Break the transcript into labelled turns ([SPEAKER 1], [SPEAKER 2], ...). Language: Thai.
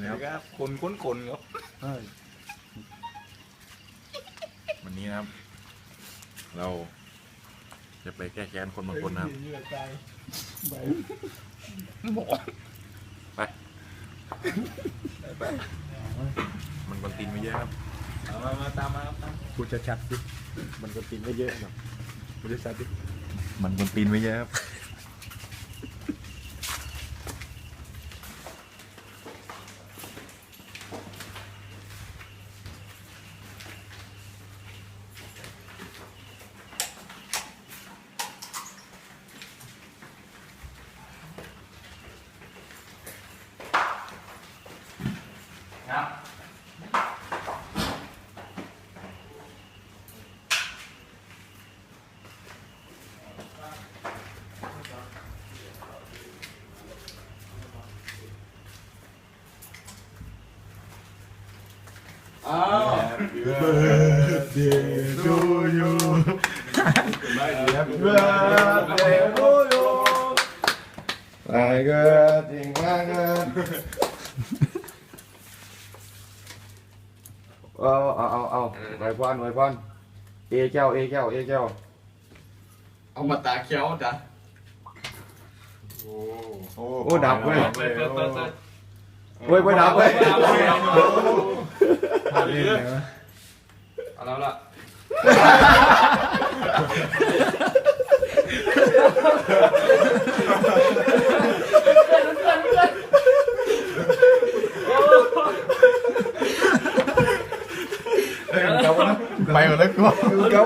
[SPEAKER 1] นะครับคนค้นคนครับ
[SPEAKER 2] เฮ้ย
[SPEAKER 1] วันนี้นะครับ เรา จะไปแก้แค้นคนบางคนนะครับบอกไปมันคนตีนไม่เยอะครับ
[SPEAKER 3] มามาตามมาครับตาม
[SPEAKER 2] พูดชัดๆสิมันก็กินไม่เยอะหรอกพูดชัดๆสิ
[SPEAKER 1] มันคนตีนไม่เยอะครับ
[SPEAKER 3] ครับ อ้าว
[SPEAKER 2] birthday to you Happy birthday to you ไปเกิดจริงมากเกิดเอาเอาเอาเอาไว้พรไว้พรเอเจ้าเอเจ้าเอเจ้า
[SPEAKER 3] เอามาตาเขียวจ้ะ
[SPEAKER 2] โอ้ดับเว้ย
[SPEAKER 3] เปิดเปิดเปิ ดเปิด
[SPEAKER 2] เว้ยเว้ยดับเว้ย
[SPEAKER 3] เอาแล้วล่ะ
[SPEAKER 2] ไปหมดแล้วกูเก้า